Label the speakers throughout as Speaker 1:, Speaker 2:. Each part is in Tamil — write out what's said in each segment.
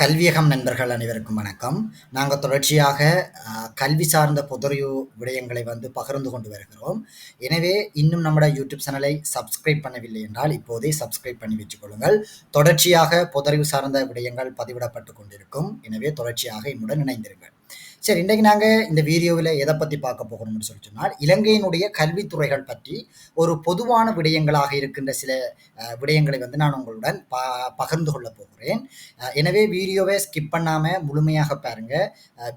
Speaker 1: கல்வியகம் நண்பர்கள் அனைவருக்கும் வணக்கம். நாங்கள் தொடர்ச்சியாக கல்வி சார்ந்த புதறியு விடயங்களை வந்து பகிர்ந்து கொண்டு வருகிறோம். எனவே இன்னும் நம்முடைய யூடியூப் சேனலை சப்ஸ்கிரைப் பண்ணவில்லை என்றால் இப்போதே சப்ஸ்கிரைப் பண்ணி வச்சுக்கொள்ளுங்கள் தொடர்ச்சியாக புதறிவு சார்ந்த விடயங்கள் பதிவிடப்பட்டு கொண்டிருக்கும். எனவே தொடர்ச்சியாக என்னுடன் இணைந்திருங்கள். சரி இன்றைக்கு நாங்கள் இந்த வீடியோவில் எதை பற்றி பார்க்க போகிறோம்னு சொல்லி சொன்னால் இலங்கையினுடைய கல்வித்துறைகள் பற்றி ஒரு பொதுவான விடயங்களாக இருக்கின்ற சில விடயங்களை வந்து நான் உங்களுடன் ப பகிர்ந்து கொள்ள போகிறேன். எனவே வீடியோவை ஸ்கிப் பண்ணாமல் முழுமையாக பாருங்கள்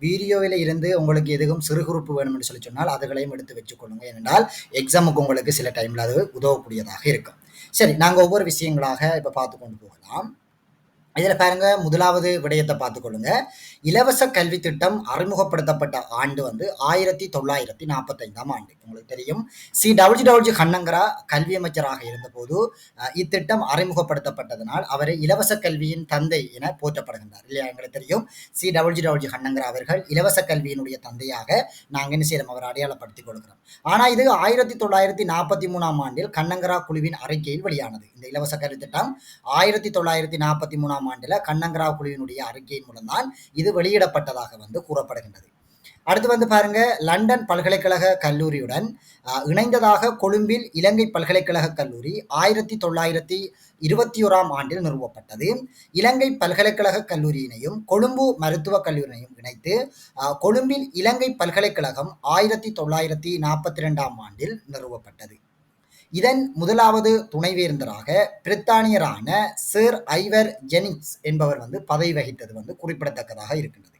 Speaker 1: வீடியோவில் இருந்து உங்களுக்கு எதுவும் சிறுகுறிப்பு வேணும்னு சொல்லி சொன்னால் அதுகளையும் எடுத்து வச்சுக்கொள்ளுங்க ஏனென்றால் எக்ஸாமுக்கு உங்களுக்கு சில டைமில் அது உதவக்கூடியதாக இருக்கும். சரி நாங்கள் ஒவ்வொரு விஷயங்களாக இப்போ பார்த்து கொண்டு போகலாம். இதில் பாருங்க முதலாவது விடயத்தை பார்த்துக்கொள்ளுங்க இலவச கல்வி திட்டம் அறிமுகப்படுத்தப்பட்ட ஆண்டு வந்து ஆயிரத்தி தொள்ளாயிரத்தி நாற்பத்தைந்தாம் ஆண்டு. உங்களுக்கு தெரியும். சி டபிள்யூ டபிள்யூ கண்ணங்கரா கல்வி அமைச்சராக இருந்தபோது இத்திட்டம் அறிமுகப்படுத்தப்பட்டதனால் அவரை இலவச கல்வியின் தந்தை என போற்றப்படுகின்றார். இல்லையா? எங்களுக்கு தெரியும். சி டபிள்யூ டபிள்யூ கண்ணங்கரா அவர்கள் இலவச கல்வியினுடைய தந்தையாக நாங்கள் என்ன செய்யறோம்? அவர் அடையாளப்படுத்திக் கொடுக்கிறோம் ஆனால் இது ஆயிரத்தி தொள்ளாயிரத்தி நாற்பத்தி மூணாம் ஆண்டில் கண்ணங்கரா குழுவின் அறிக்கையில் வெளியானது. இந்த இலவச கல்வி திட்டம் ஆயிரத்தி தொள்ளாயிரத்தி நாற்பத்தி மூணாம் ஆண்டில் கண்ணங்கராவ் குழுவினுடைய அறிக்கையின் மூலம்தான் இது வெளியிடப்பட்டதாக வந்து கூறப்படுகின்றது. அடுத்து வந்து பாருங்க லண்டன் பல்கலைக்கழக கல்லூரியுடன் இணைந்ததாக கொழும்பில் இலங்கை பல்கலைக்கழக கல்லூரி ஆயிரத்தி தொள்ளாயிரத்தி இருபத்தி ஓராம் ஆண்டில் நிறுவப்பட்டது. இலங்கை பல்கலைக்கழக கல்லூரியினையும் கொழும்பு மருத்துவக் கல்லூரியினையும் இணைத்து கொழும்பில் இலங்கை பல்கலைக்கழகம் ஆயிரத்தி தொள்ளாயிரத்தி நாற்பத்தி ரெண்டாம் ஆண்டில் நிறுவப்பட்டது. இதன் முதலாவது துணைவேந்தராக பிரித்தானியரான சர் ஐவர் ஜெனிங்ஸ் என்பவர் வந்து பதவி வகித்தது வந்து குறிப்பிடத்தக்கதாக இருக்கின்றது.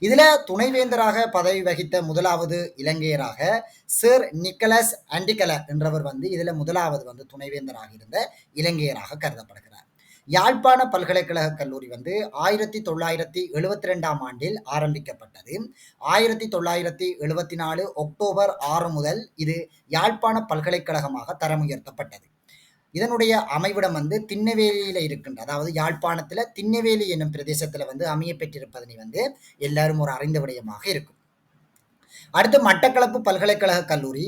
Speaker 1: இதுல துணைவேந்தராக பதவி வகித்த முதலாவது இலங்கையராக சர் நிக்கலஸ் அண்டிகல என்றவர் வந்து இதுல முதலாவது வந்து துணைவேந்தராக இருந்த இலங்கையராக கருதப்படுகிறார். யாழ்ப்பாண பல்கலைக்கழக கல்லூரி வந்து ஆயிரத்தி தொள்ளாயிரத்தி எழுபத்தி ரெண்டாம் ஆண்டில் ஆரம்பிக்கப்பட்டது. ஆயிரத்தி தொள்ளாயிரத்தி எழுபத்தி நாலு அக்டோபர் ஆறு முதல் இது யாழ்ப்பாண பல்கலைக்கழகமாக தரம் உயர்த்தப்பட்டது இதனுடைய அமைவிடம் வந்து திண்ணவேலியில் இருக்கின்ற அதாவது யாழ்ப்பாணத்தில் திண்ணவேலி என்னும் பிரதேசத்தில் வந்து அமைய பெற்றிருப்பதனை வந்து எல்லாரும் ஒரு அறிந்த விடயமாக இருக்கும். அடுத்து மட்டக்களப்பு பல்கலைக்கழக கல்லூரி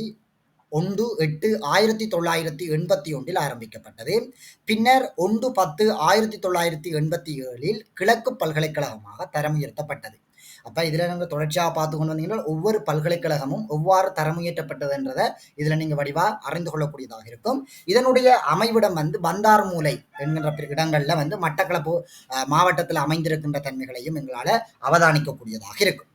Speaker 1: ஒன்று எட்டு ஆயிரத்தி தொள்ளாயிரத்தி எண்பத்தி ஒன்றில் ஆரம்பிக்கப்பட்டது. பின்னர் ஒன்று பத்து ஆயிரத்தி தொள்ளாயிரத்தி எண்பத்தி ஏழில் கிழக்கு பல்கலைக்கழகமாக தரம் உயர்த்தப்பட்டது அப்போ இதில் நாங்கள் தொடர்ச்சியாக பார்த்து கொண்டு வந்தீங்கன்னா ஒவ்வொரு பல்கலைக்கழகமும் எவ்வாறு தரமுயற்றப்பட்டதுன்றதை இதில் நீங்கள் வடிவாக அறிந்து கொள்ளக்கூடியதாக இருக்கும். இதனுடைய அமைவிடம் வந்து பந்தார் மூலை என்கின்ற பிற வந்து மட்டக்களப்பு மாவட்டத்தில் அமைந்திருக்கின்ற தன்மைகளையும் எங்களால் அவதானிக்கக்கூடியதாக இருக்கும்.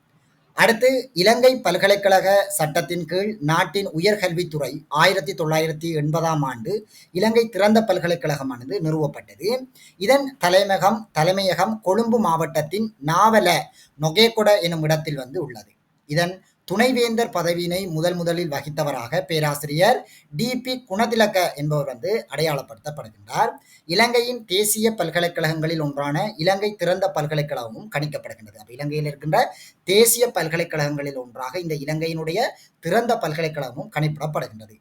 Speaker 1: அடுத்து இலங்கை பல்கலைக்கழக சட்டத்தின் கீழ் நாட்டின் உயர்கல்வித்துறை ஆயிரத்தி தொள்ளாயிரத்தி எண்பதாம் ஆண்டு இலங்கை திறந்த பல்கலைக்கழகமானது நிறுவப்பட்டது. இதன் தலைமையகம் தலைமையகம் கொழும்பு மாவட்டத்தின் நாவல நொகேகொட எனும் இடத்தில் வந்து உள்ளது. இதன் துணைவேந்தர் பதவியினை முதல் முதலில் வகித்தவராக பேராசிரியர் டிபி குணதிலக்க என்பவர் வந்து அடையாளப்படுத்தப்படுகின்றார். இலங்கையின் தேசிய பல்கலைக்கழகங்களில் ஒன்றான இலங்கை திறந்த பல்கலைக்கழகமும் கணிக்கப்படுகின்றது. அப்போ இலங்கையில் இருக்கின்ற தேசிய பல்கலைக்கழகங்களில் ஒன்றாக இந்த இலங்கையினுடைய திறந்த பல்கலைக்கழகமும் கணிப்பிடப்படுகின்றது.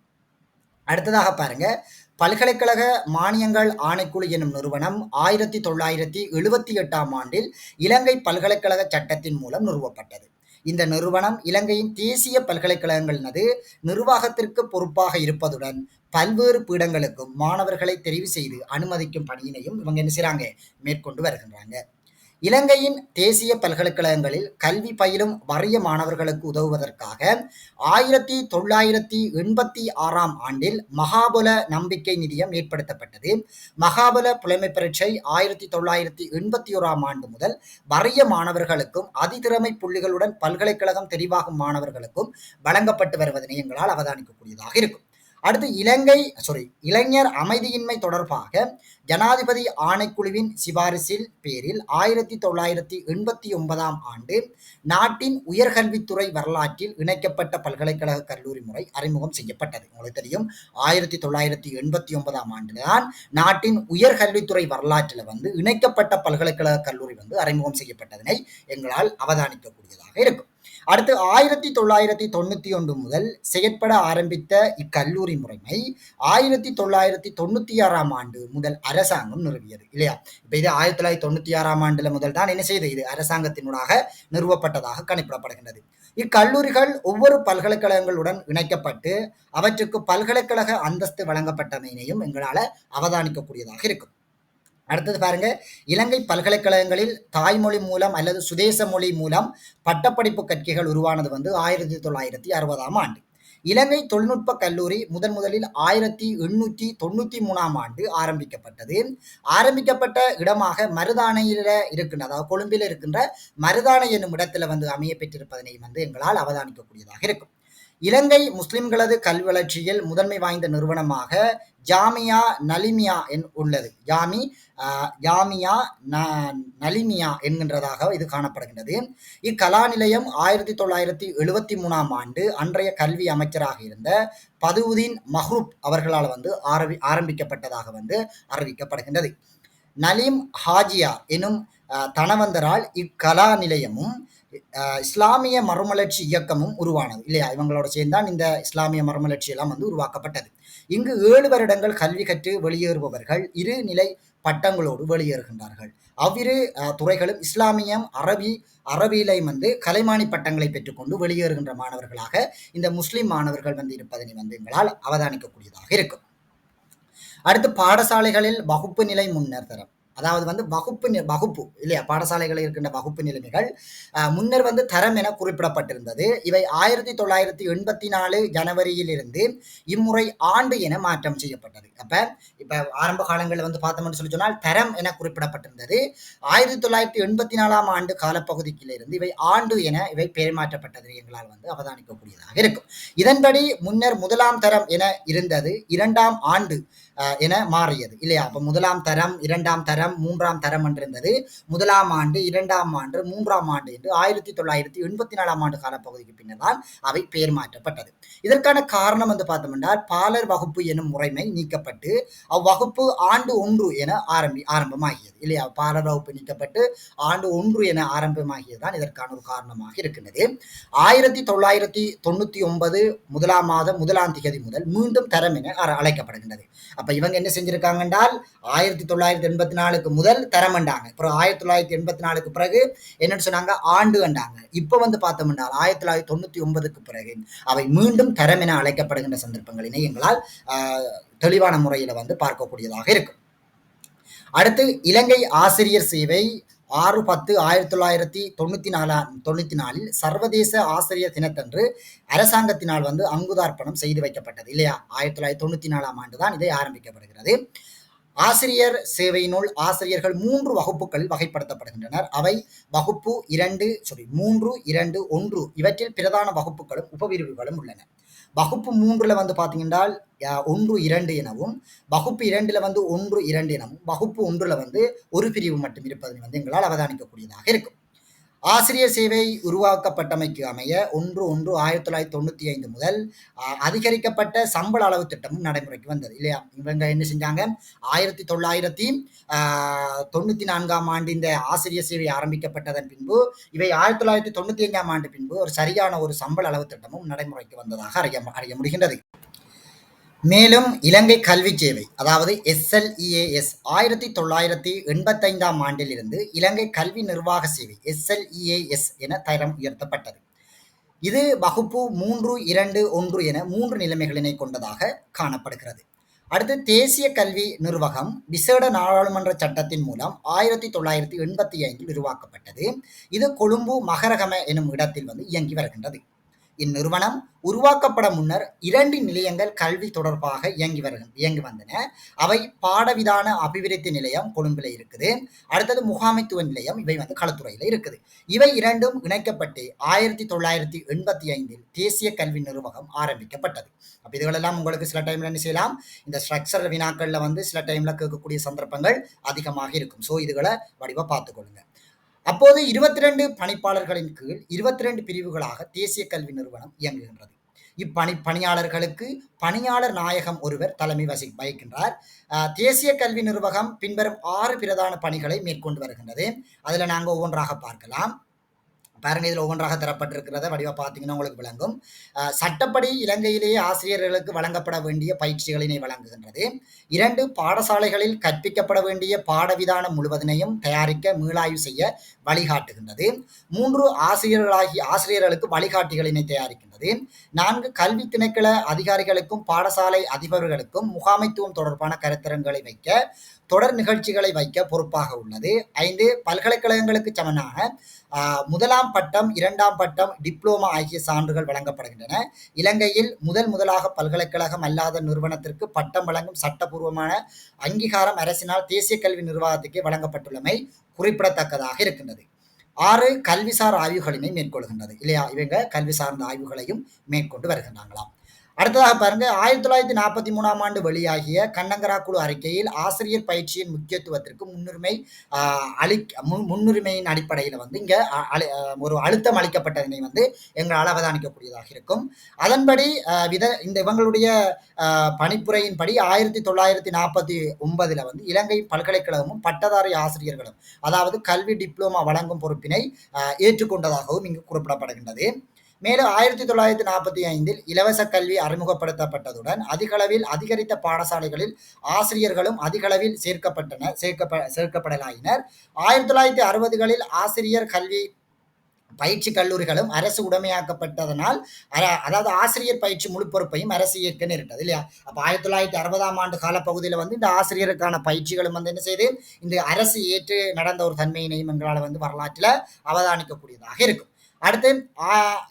Speaker 1: அடுத்ததாக பாருங்க. பல்கலைக்கழக மானியங்கள் ஆணைக்குழு எனும் நிறுவனம் ஆயிரத்தி தொள்ளாயிரத்தி எழுபத்தி எட்டாம் ஆண்டில் இலங்கை பல்கலைக்கழக சட்டத்தின் மூலம் நிறுவப்பட்டது. இந்த நிறுவனம் இலங்கையின் தேசிய பல்கலைக்கழகங்களினது நிர்வாகத்திற்கு பொறுப்பாக இருப்பதுடன் பல்வேறு பீடங்களுக்கும் மாணவர்களை தெரிவு செய்து அனுமதிக்கும் பணியினையும் இவங்க என்ன செய்கிறாங்க மேற்கொண்டு வருகின்றாங்க. இலங்கையின் தேசிய பல்கலைக்கழகங்களில் கல்வி பயிலும் வறிய மாணவர்களுக்கு உதவுவதற்காக ஆயிரத்தி தொள்ளாயிரத்தி எண்பத்தி ஆறாம் ஆண்டில் மகாபல நம்பிக்கை நிதியம் ஏற்படுத்தப்பட்டது. மகாபல புலமை பரீட்சை ஆயிரத்தி தொள்ளாயிரத்தி எண்பத்தி ஓராம் ஆண்டு முதல் வறிய மாணவர்களுக்கும் அதிதிறமை புள்ளிகளுடன் பல்கலைக்கழகம் தெரிவாகும் மாணவர்களுக்கும் வழங்கப்பட்டு வருவதனை எங்களால் அவதானிக்கக்கூடியதாக இருக்கும். அடுத்து இலங்கை சாரி இளைஞர் அமைதியின்மை தொடர்பாக ஜனாதிபதி ஆணைக்குழுவின் சிபாரிசில் பேரில் ஆயிரத்தி தொள்ளாயிரத்தி எண்பத்தி ஒன்பதாம் ஆண்டு நாட்டின் உயர்கல்வித்துறை வரலாற்றில் இணைக்கப்பட்ட பல்கலைக்கழக கல்லூரி முறை அறிமுகம் செய்யப்பட்டது. உங்களுக்கு தெரியும் ஆயிரத்தி தொள்ளாயிரத்தி எண்பத்தி ஒன்பதாம் ஆண்டுதான் நாட்டின் உயர்கல்வித்துறை வரலாற்றில் வந்து இணைக்கப்பட்ட பல்கலைக்கழக கல்லூரி வந்து அறிமுகம் செய்யப்பட்டதனை எங்களால் அவதானிக்கக்கூடியதாக இருக்கும். அடுத்து ஆயிரத்தி தொள்ளாயிரத்தி தொண்ணூத்தி ஒன்று முதல் செயற்பட ஆரம்பித்த இக்கல்லூரி முறைமை ஆயிரத்தி தொள்ளாயிரத்தி தொண்ணூத்தி ஆறாம் ஆண்டு முதல் அரசாங்கம் நிறுவியது இல்லையா? இப்போ இது ஆயிரத்தி தொள்ளாயிரத்தி தொண்ணூத்தி ஆறாம் ஆண்டுல முதல் தான் என்ன செய்து இது அரசாங்கத்தினூடாக நிறுவப்பட்டதாக கணிப்பிடப்படுகின்றது. இக்கல்லூரிகள் ஒவ்வொரு பல்கலைக்கழகங்களுடன் இணைக்கப்பட்டு அவற்றுக்கு பல்கலைக்கழக அந்தஸ்து வழங்கப்பட்டமையினையும் எங்களால அவதானிக்கக்கூடியதாக இருக்கும். அடுத்தது பாருங்க. இலங்கை பல்கலைக்கழகங்களில் தாய்மொழி மூலம் அல்லது சுதேச மொழி மூலம் பட்டப்படிப்பு கற்கைகள் உருவானது வந்து ஆயிரத்தி தொள்ளாயிரத்தி அறுபதாம் ஆண்டு. இலங்கை தொழில்நுட்ப கல்லூரி முதன் முதலில் ஆயிரத்தி எண்ணூற்றி தொண்ணூற்றி மூணாம் ஆண்டு ஆரம்பிக்கப்பட்டது. ஆரம்பிக்கப்பட்ட இடமாக மருதானையில் இருக்கின்ற அதாவது கொழும்பில் இருக்கின்ற மருதானை என்னும் இடத்துல வந்து அமைய பெற்றிருப்பதனை வந்து எங்களால் அவதானிக்கக்கூடியதாக இருக்கும். இலங்கை முஸ்லிம்களது கல்வி வளர்ச்சியில் முதன்மை வாய்ந்த நிறுவனமாக ஜாமியா நலிமியா என் உள்ளது. ஜாமி ஜாமியா ந நலிமியா என்கின்றதாக இது காணப்படுகின்றது. இக்கலா நிலையம் ஆயிரத்தி தொள்ளாயிரத்தி எழுபத்தி மூணாம் ஆண்டு அன்றைய கல்வி அமைச்சராக இருந்த பதுவுதீன் மஹ்ரூப் அவர்களால் வந்து ஆரம்பி ஆரம்பிக்கப்பட்டதாக வந்து அறிவிக்கப்படுகின்றது. நலீம் ஹாஜியா எனும் தனவந்தரால் இக்கலா நிலையமும் இஸ்லாமிய மறுமலர்ச்சி இயக்கமும் உருவானது. இல்லையா? இவங்களோட சேர்ந்தான் இந்த இஸ்லாமிய மறுமலர்ச்சி எல்லாம் வந்து உருவாக்கப்பட்டது. இங்கு ஏழு வருடங்கள் கல்வி கற்று வெளியேறுபவர்கள் இரு நிலை பட்டங்களோடு வெளியேறுகின்றார்கள். அவ்விரு துறைகளும் இஸ்லாமியம் அரபி அரபியிலை வந்து கலைமானி பட்டங்களை பெற்றுக்கொண்டு வெளியேறுகின்ற மாணவர்களாக இந்த முஸ்லிம் மாணவர்கள் வந்து இருப்பதனை வந்து எங்களால் அவதானிக்கக்கூடியதாக இருக்கும். அடுத்து பாடசாலைகளில் வகுப்பு நிலை முன்னர் தரம். அதாவது வந்து வகுப்பு வகுப்பு இல்லையா? பாடசாலைகளில் இருக்கின்ற வகுப்பு நிலைமைகள். முன்னர் வந்து தரம் என குறிப்பிடப்பட்டிருந்தது. இவை ஆயிரத்தி தொள்ளாயிரத்தி எண்பத்தி நாலு ஜனவரியிலிருந்து இம்முறை ஆண்டு என மாற்றம் செய்யப்பட்டது. அப்போ இப்போ ஆரம்ப காலங்களில் வந்து பார்த்தோம்னு சொல்லி சொன்னால் தரம் என குறிப்பிடப்பட்டிருந்தது. ஆயிரத்தி தொள்ளாயிரத்தி எண்பத்தி நாலாம் ஆண்டு காலப்பகுதிக்கிலிருந்து இவை ஆண்டு என இவை பெருமாற்றப்பட்டது எங்களால் வந்து அவதானிக்கக்கூடியதாக இருக்கும். இதன்படி முன்னர் முதலாம் தரம் என இருந்தது இரண்டாம் ஆண்டு என மாறியது இல்லையா? அப்போ முதலாம் தரம் இரண்டாம் தரம் தரம் மூன்றாம் தரம் என்று இருந்தது. முதலாம் ஆண்டு இரண்டாம் ஆண்டு மூன்றாம் ஆண்டு என்று ஆயிரத்தி தொள்ளாயிரத்தி எண்பத்தி நாலாம் ஆண்டு காலப்பகுதிக்கு பின்னர் தான் அவை பெயர் மாற்றப்பட்டது. இதற்கான காரணம் வந்து பார்த்தோம் என்றால் பாலர் வகுப்பு எனும் முறைமை நீக்கப்பட்டு அவ்வகுப்பு ஆண்டு ஒன்று என ஆரம்பி ஆரம்பமாகியது. இல்லையா? பாலர் வகுப்பு நீக்கப்பட்டு ஆண்டு ஒன்று என ஆரம்பமாகியது தான் இதற்கான ஒரு காரணமாக இருக்கின்றது. ஆயிரத்தி தொள்ளாயிரத்தி தொண்ணூத்தி ஒன்பது முதலாம் மாதம் முதலாம் திகதி முதல் மீண்டும் தரம் என அழைக்கப்படுகின்றது. அப்ப இவங்க என்ன செஞ்சிருக்காங்க என்றால் ஆயிரத்தி தொள்ளாயிரத்தி எண்பத்தி நாலு நாலுக்கு முதல் தரமண்டாங்க அப்புறம் ஆயிரத்தி தொள்ளாயிரத்தி எண்பத்தி நாலுக்கு பிறகு என்னன்னு சொன்னாங்க? ஆண்டு கண்டாங்க இப்ப வந்து பார்த்தோம்னா ஆயிரத்தி தொள்ளாயிரத்தி தொண்ணூத்தி ஒன்பதுக்கு பிறகு அவை மீண்டும் தரம் என அழைக்கப்படுகின்ற சந்தர்ப்பங்களினை எங்களால் தெளிவான முறையில் வந்து பார்க்கக்கூடியதாக இருக்கும். அடுத்து இலங்கை ஆசிரியர் சேவை ஆறு பத்து ஆயிரத்தி தொள்ளாயிரத்தி தொண்ணூத்தி நாலாம் தொண்ணூத்தி நாலில் சர்வதேச ஆசிரியர் தினத்தன்று அரசாங்கத்தினால் வந்து அங்குதார்ப்பணம் செய்து வைக்கப்பட்டது இல்லையா? ஆயிரத்தி தொள்ளாயிரத்தி தொண்ணூத்தி நாலாம் ஆண்டு தான் இதை ஆரம்பிக்கப்படுகிறது. ஆசிரியர் சேவையினுள் ஆசிரியர்கள் மூன்று வகுப்புகள் வகைப்படுத்தப்படுகின்றனர். அவை வகுப்பு இரண்டு சாரி மூன்று இரண்டு ஒன்று இவற்றில் பிரதான வகுப்புகளும் உபபிரிவுகளும் உள்ளன. வகுப்பு மூன்றுல வந்து பார்த்தீங்கன்னா ஒன்று இரண்டு எனவும் வகுப்பு இரண்டுல வந்து ஒன்று இரண்டு எனவும் வகுப்பு ஒன்றுல வந்து ஒரு பிரிவு மட்டும் இருப்பதை வந்து எங்களால் அவதானிக்கக்கூடியதாக இருக்கும். ஆசிரியர் சேவை உருவாக்கப்பட்டமைக்கு அமைய ஒன்று ஒன்று ஆயிரத்தி தொள்ளாயிரத்தி தொண்ணூற்றி ஐந்து முதல் அதிகரிக்கப்பட்ட சம்பள அளவு திட்டமும் நடைமுறைக்கு வந்தது. இல்லையா? இவங்க என்ன செஞ்சாங்க? ஆயிரத்தி தொள்ளாயிரத்தி தொண்ணூற்றி நான்காம் ஆண்டு இந்த ஆசிரியர் சேவை ஆரம்பிக்கப்பட்டதன் பின்பு இவை ஆயிரத்தி தொள்ளாயிரத்தி தொண்ணூற்றி ஐந்தாம் ஆண்டு பின்பு ஒரு சரியான ஒரு சம்பள அளவு திட்டமும் நடைமுறைக்கு வந்ததாக அறிய அறிய முடிகின்றது. மேலும் இலங்கை கல்வி சேவை அதாவது எஸ்எல்இஏஎஸ் ஆயிரத்தி தொள்ளாயிரத்தி எண்பத்தைந்தாம் ஆண்டிலிருந்து இலங்கை கல்வி நிர்வாக சேவை எஸ்எல்இஏஎஸ் என தரம் உயர்த்தப்பட்டது. இது வகுப்பு மூன்று இரண்டு ஒன்று என மூன்று நிலைமைகளினை கொண்டதாக காணப்படுகிறது. அடுத்து தேசிய கல்வி நிர்வாகம் விசேட நாடாளுமன்ற சட்டத்தின் மூலம் ஆயிரத்தி தொள்ளாயிரத்தி எண்பத்தி ஐந்தில் உருவாக்கப்பட்டது. இது கொழும்பு மகரகம எனும் இடத்தில் வந்து இயங்கி வருகின்றது. இந்நிறுவனம் உருவாக்கப்பட முன்னர் இரண்டு நிலையங்கள் கல்வி தொடர்பாக இயங்கி வரு இயங்கி வந்தன. அவை பாடவிதான அபிவிருத்தி நிலையம் கொழும்பில் இருக்குது. அடுத்தது முகாமைத்துவ நிலையம் இவை வந்து களத்துறையில் இருக்குது. இவை இரண்டும் இணைக்கப்பட்டு ஆயிரத்தி தொள்ளாயிரத்தி எண்பத்தி ஐந்தில் தேசிய கல்வி நிர்வாகம் ஆரம்பிக்கப்பட்டது. அப்போ இதுகளெல்லாம் உங்களுக்கு சில டைம்ல என்ன செய்யலாம்? இந்த ஸ்ட்ரக்சர் வினாக்களில் வந்து சில டைம்ல கேட்கக்கூடிய சந்தர்ப்பங்கள் அதிகமாக இருக்கும். ஸோ இதுகளை வடிவாக பார்த்துக்கொள்ளுங்க. அப்போது இருபத்தி ரெண்டு பணிப்பாளர்களின் கீழ் இருபத்தி ரெண்டு பிரிவுகளாக தேசிய கல்வி நிறுவனம் இயங்குகின்றது. இப்பணி பணியாளர்களுக்கு பணியாளர் நாயகம் ஒருவர் தலைமை வசி வகிக்கின்றார். தேசிய கல்வி நிர்வாகம் பின்வரும் ஆறு பிரதான பணிகளை மேற்கொண்டு வருகின்றது. அதில் நாங்கள் ஒவ்வொன்றாக பார்க்கலாம். பாருங்க இதில் ஒவ்வொன்றாக தரப்பட்டிருக்கிறத வடிவாக பார்த்தீங்கன்னா உங்களுக்கு விளங்கும். சட்டப்படி இலங்கையிலேயே ஆசிரியர்களுக்கு வழங்கப்பட வேண்டிய பயிற்சிகளினை வழங்குகின்றது. இரண்டு பாடசாலைகளில் கற்பிக்கப்பட வேண்டிய பாடவிதானம் முழுவதனையும் தயாரிக்க மீளாய்வு செய்ய வழிகாட்டுகின்றது. மூன்று ஆசிரியர்களாகி ஆசிரியர்களுக்கு வழிகாட்டிகளினை தயாரிக்கின்றது. நான்கு கல்வி திணைக்கள அதிகாரிகளுக்கும் பாடசாலை அதிபர்களுக்கும் முகாமைத்துவம் தொடர்பான கருத்தரங்களை வைக்க தொடர் நிகழ்ச்சிகளை வைக்க பொறுப்பாக உள்ளது. ஐந்து பல்கலைக்கழகங்களுக்கு சமனான முதலாம் பட்டம் இரண்டாம் பட்டம் டிப்ளோமா ஆகிய சான்றுகள் வழங்கப்படுகின்றன. இலங்கையில் முதல் முதலாக பல்கலைக்கழகம் அல்லாத நிறுவனத்திற்கு பட்டம் வழங்கும் சட்டபூர்வமான அங்கீகாரம் அரசினால் தேசிய கல்வி நிர்வாகத்துக்கு வழங்கப்பட்டுள்ளமை குறிப்பிடத்தக்கதாக இருக்கின்றது. ஆறு கல்விசார் ஆய்வுகளினை மேற்கொள்கின்றது. இல்லையா? இவங்க கல்வி சார்ந்த ஆய்வுகளையும் மேற்கொண்டு வருகின்றாங்களாம். அடுத்ததாக பாருங்க ஆயிரத்தி தொள்ளாயிரத்தி நாற்பத்தி மூணாம் ஆண்டு வெளியாகிய கண்ணங்கரா குழு அறிக்கையில் ஆசிரியர் பயிற்சியின் முக்கியத்துவத்திற்கு முன்னுரிமை அளி முன் முன்னுரிமையின் அடிப்படையில் வந்து இங்க அழி- ஒரு அழுத்தம் அளிக்கப்பட்டதனை வந்து எங்களால் அவதானிக்கக்கூடியதாக இருக்கும். அதன்படி வித இந்த இவங்களுடைய பணிப்புரையின்படி ஆயிரத்தி தொள்ளாயிரத்தி நாற்பத்தி ஒன்பதுல வந்து இலங்கை பல்கலைக்கழகமும் பட்டதாரி ஆசிரியர்களும் அதாவது கல்வி டிப்ளோமா வழங்கும் பொறுப்பினை ஏற்றுக்கொண்டதாகவும் இங்கு குறிப்பிடப்படுகின்றது. மேலும் ஆயிரத்தி தொள்ளாயிரத்தி நாற்பத்தி ஐந்தில் இலவச கல்வி அறிமுகப்படுத்தப்பட்டதுடன் அதிகளவில் அதிகரித்த பாடசாலைகளில் ஆசிரியர்களும் அதிகளவில் சேர்க்கப்பட்டனர் சேர்க்கப்ப சேர்க்கப்படலாயினர். ஆயிரத்தி தொள்ளாயிரத்தி அறுபதுகளில் ஆசிரியர் கல்வி பயிற்சி கல்லூரிகளும் அரசு உடமையாக்கப்பட்டதனால் அதாவது ஆசிரியர் பயிற்சி முழு பொறுப்பையும் அரசு ஏற்க நேரிட்டது இல்லையா? அப்போ ஆயிரத்தி தொள்ளாயிரத்தி அறுபதாம் ஆண்டு காலப்பகுதியில் வந்து இந்த ஆசிரியருக்கான பயிற்சிகளும் வந்து என்ன செய்து இந்த அரசு ஏற்று நடந்த ஒரு தன்மையினையும் எங்களால் வந்து வரலாற்றில் அவதானிக்கக்கூடியதாக இருக்கும். அடுத்து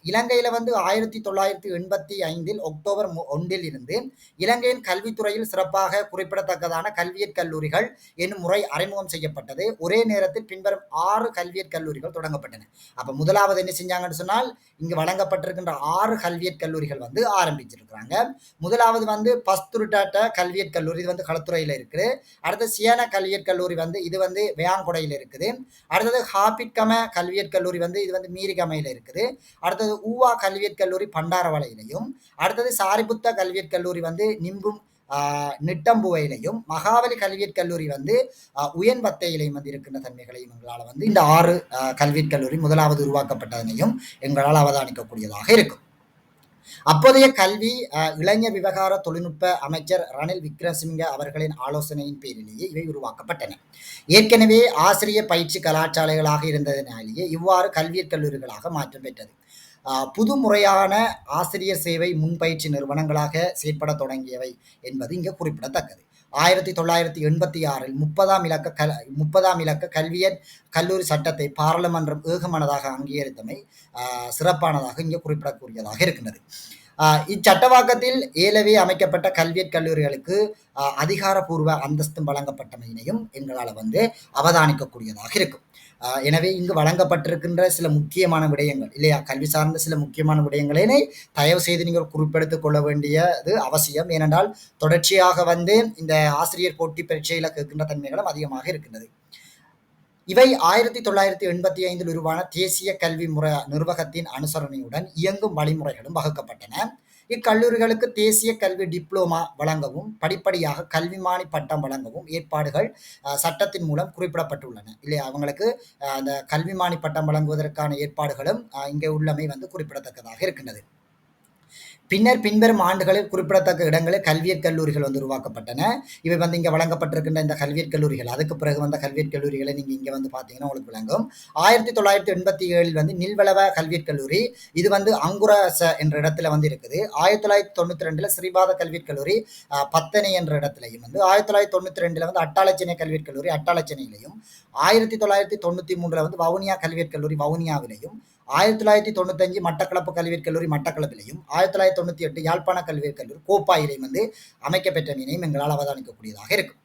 Speaker 1: இலங்கையில் வந்து ஆயிரத்தி தொள்ளாயிரத்தி எண்பத்தி ஐந்தில் அக்டோபர் ஒன்றில் இருந்து இலங்கையின் கல்வித்துறையில் சிறப்பாக குறிப்பிடத்தக்கதான கல்வியற் கல்லூரிகள் என்னும் முறை அறிமுகம் செய்யப்பட்டது. ஒரே நேரத்தில் பின்வரும் ஆறு கல்வியற் கல்லூரிகள் தொடங்கப்பட்டன. அப்போ முதலாவது என்ன செஞ்சாங்கன்னு சொன்னால் இங்கு வழங்கப்பட்டிருக்கின்ற ஆறு கல்வியற் கல்லூரிகள் வந்து ஆரம்பிச்சிருக்கிறாங்க. முதலாவது வந்து பஸ்துருட்டாட்ட கல்வியற் கல்லூரி இது வந்து களத்துறையில் இருக்குது. அடுத்து சியானா கல்வியற் கல்லூரி வந்து இது வந்து வேயாங்குடையில் இருக்குது. அடுத்தது ஹாபிட்கம கல்வியற் கல்லூரி வந்து இது வந்து மீரிகமையில் இருக்குது. அடுத்தது ஊவா கல்வியற் கல்லூரி பண்டாரவளையிலையும் அடுத்தது சாரிபுத்த கல்வியற் கல்லூரி வந்து நிம்பும் ஆஹ், நிட்டம்புவையிலையும் மகாவலி கல்வியற் கல்லூரி வந்து உயன்பத்தையிலையும் வந்து இருக்கின்ற தன்மைகளையும் எங்களால் வந்து இந்த ஆறு ஆஹ், கல்வியற் கல்லூரி முதலாவது உருவாக்கப்பட்டதனையும் எங்களால் அவதானிக்கக்கூடியதாக இருக்கும். அப்போதைய கல்வி அஹ், இளைஞர் விவகார தொழில்நுட்ப அமைச்சர் ரணில் விக்ரமசிங்க அவர்களின் ஆலோசனையின் பேரிலேயே இவை உருவாக்கப்பட்டன. ஏற்கனவே ஆசிரிய பயிற்சி கலாச்சாலைகளாக இருந்ததினாலேயே இவ்வாறு கல்வியற் கல்லூரிகளாக மாற்றம் பெற்றது. புது முறையான ஆசிரியர் சேவை முன்பயிற்சி நிறுவனங்களாக செயற்பட தொடங்கியவை என்பது இங்கே குறிப்பிடத்தக்கது. ஆயிரத்தி தொள்ளாயிரத்தி எண்பத்தி ஆறில் முப்பதாம் இலக்க கல் முப்பதாம் இலக்க கல்வியற் கல்லூரி சட்டத்தை பாராளுமன்றம் ஏகமனதாக அங்கீகரித்தமை சிறப்பானதாக இங்கே குறிப்பிடக்கூடியதாக இருக்கின்றது. இச்சட்டவாக்கத்தில் ஏலவே அமைக்கப்பட்ட கல்வியற் கல்லூரிகளுக்கு அதிகாரபூர்வ அந்தஸ்தும் வழங்கப்பட்டமையினையும் எங்களால் வந்து அவதானிக்கக்கூடியதாக இருக்கும். எனவே இங்கு வழங்கப்பட்டிருக்கின்ற சில முக்கியமான விடயங்கள் இல்லையா? கல்வி சார்ந்த சில முக்கியமான விடயங்களினை தயவு செய்து நீங்கள் குறிப்பெடுத்துக் கொள்ள வேண்டியது அவசியம். ஏனென்றால் தொடர்ச்சியாக வந்து இந்த ஆசிரியர் போட்டி பரீட்சையில் கேட்கின்ற தன்மைகளும் அதிகமாக இருக்கின்றது. இவை ஆயிரத்தி தொள்ளாயிரத்தி எண்பத்தி ஐந்தில் உருவான தேசிய கல்வி முறை நிர்வாகத்தின் அனுசரணையுடன் இயங்கும் வழிமுறைகளும் வகுக்கப்பட்டன. இக்கல்லூரிகளுக்கு தேசிய கல்வி டிப்ளோமா வழங்கவும் படிப்படியாக கல்விமானி பட்டம் வழங்கவும் ஏற்பாடுகள் சட்டத்தின் மூலம் குறிப்பிடப்பட்டுள்ளன. இல்லையா? அவங்களுக்கு அந்த கல்விமானி பட்டம் வழங்குவதற்கான ஏற்பாடுகளும் இங்கே உள்ளமை வந்து குறிப்பிடத்தக்கதாக இருக்கின்றது. பின்னர் பின்வரும் ஆண்டுகளில் குறிப்பிடத்தக்க இடங்களில் கல்வியற் கல்லூரிகள் வந்து உருவாக்கப்பட்டன. இவை வந்து இங்கே வழங்கப்பட்டிருக்கின்ற இந்த கல்வியற் கல்லூரிகள். அதுக்கு பிறகு வந்த கல்வியற் கல்லூரிகளை நீங்கள் இங்கே வந்து பார்த்தீங்கன்னா உங்களுக்கு விளங்கும். ஆயிரத்தி தொள்ளாயிரத்தி எண்பத்தி ஏழில் வந்து நில்வளவ கல்வியற் கல்லூரி இது வந்து அங்குரச என்ற இடத்துல வந்து இருக்குது. ஆயிரத்தி தொள்ளாயிரத்தி தொண்ணூற்றி ரெண்டில் ஸ்ரீபாத கல்வியற் கல்லூரி பத்தனை என்ற இடத்துலையும் வந்து ஆயிரத்தி தொள்ளாயிரத்தி தொண்ணூற்றி ரெண்டில் வந்து அட்டாளச்சனை கல்வியற் கல்லூரி அட்டாளச்சேனையிலையும் ஆயிரத்தி தொள்ளாயிரத்தி தொண்ணூற்றி மூன்றில் வந்து வவுனியா கல்வியற் கல்லூரி வவுனியாவிலையும் ஆயிரத்தி தொள்ளாயிரத்தி தொண்ணூத்தஞ்சு மட்டக்களப்பு கல்வியற் கல்லூரி மட்டக்களப்பிலையும் ஆயிரத்தி தொள்ளாயிரத்தி தொண்ணூற்றி எட்டு யாழ்ப்பாண கல்வியற் கல்லூரி கோப்பாயிலையும் வந்து அமைக்கப்பெற்ற மீனையும் எங்களால் அவதானிக்கக்கூடியதாக இருக்கும்.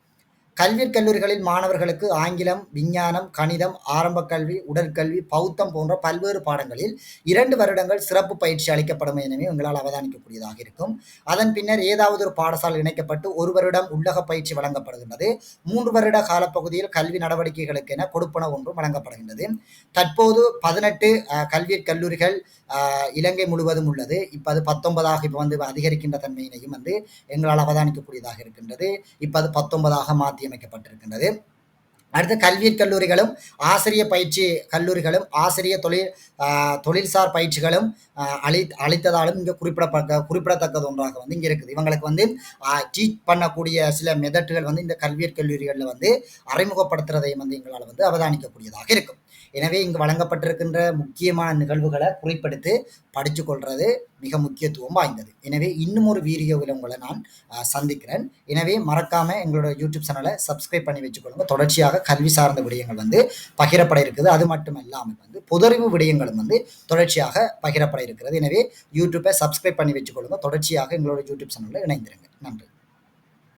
Speaker 1: கல்வி கல்லூரிகளில் மாணவர்களுக்கு ஆங்கிலம் விஞ்ஞானம் கணிதம் ஆரம்ப கல்வி உடற்கல்வி பௌத்தம் போன்ற பல்வேறு பாடங்களில் இரண்டு வருடங்கள் சிறப்பு பயிற்சி அளிக்கப்படும் எனவே எங்களால் அவதானிக்கக்கூடியதாக இருக்கும். அதன் பின்னர் ஏதாவது ஒரு பாடசாலை இணைக்கப்பட்டு ஒரு வருடம் உள்ளக பயிற்சி வழங்கப்படுகின்றது. மூன்று வருட காலப்பகுதியில் கல்வி நடவடிக்கைகளுக்கென கொடுப்பன ஒன்றும் வழங்கப்படுகின்றது. தற்போது பதினெட்டு கல்வி கல்லூரிகள் இலங்கை முழுவதும் உள்ளது. இப்போ அது பத்தொன்பதாக இப்போ வந்து அதிகரிக்கின்ற தன்மையினையும் வந்து எங்களால் அவதானிக்கக்கூடியதாக இருக்கின்றது. இப்போ அது பத்தொன்பதாக மாற்றி அமைக்கப்பட்டிருக்கின்றது அடுத்து கல்வியற் கல்லூரிகளும் ஆசிரியர் பயிற்சி கல்லூரிகளும் ஆசிரிய தொழில் தொழில்சார் பயிற்சிகளும் அளி அளித்ததாலும் இங்கே குறிப்பிடப்பட்ட குறிப்பிடத்தக்கது ஒன்றாக வந்து இங்கே இருக்குது. இவங்களுக்கு வந்து டீச் பண்ணக்கூடிய சில மெதட்டுகள் வந்து இந்த கல்வியற் கல்லூரிகளில் வந்து அறிமுகப்படுத்துறதையும் வந்து எங்களால் வந்து அவதானிக்கக்கூடியதாக இருக்கும். எனவே இங்கு வழங்கப்பட்டிருக்கின்ற முக்கியமான நிகழ்வுகளை குறிப்பிடுத்து படித்து கொள்வது மிக முக்கியத்துவம் வாய்ந்தது. எனவே இன்னும் ஒரு வீடியோவில் உங்களை நான் சந்திக்கிறேன். எனவே மறக்காமல் எங்களோட யூடியூப் சேனலை சப்ஸ்கிரைப் பண்ணி வச்சுக்கொள்ளுங்க. தொடர்ச்சியாக கல்வி சார்ந்த விடயங்கள் வந்து பகிரப்பட இருக்குது. அது மட்டும் இல்லாமல் வந்து பொதறிவு விடயங்களும் வந்து தொடர்ச்சியாக பகிரப்பட இருக்கிறது. எனவே யூடியூப்பை சப்ஸ்கிரைப் பண்ணி வச்சுக்கொள்ளுங்க. தொடர்ச்சியாக எங்களோட யூடியூப் சேனலில் இணைந்திருங்க. நன்றி.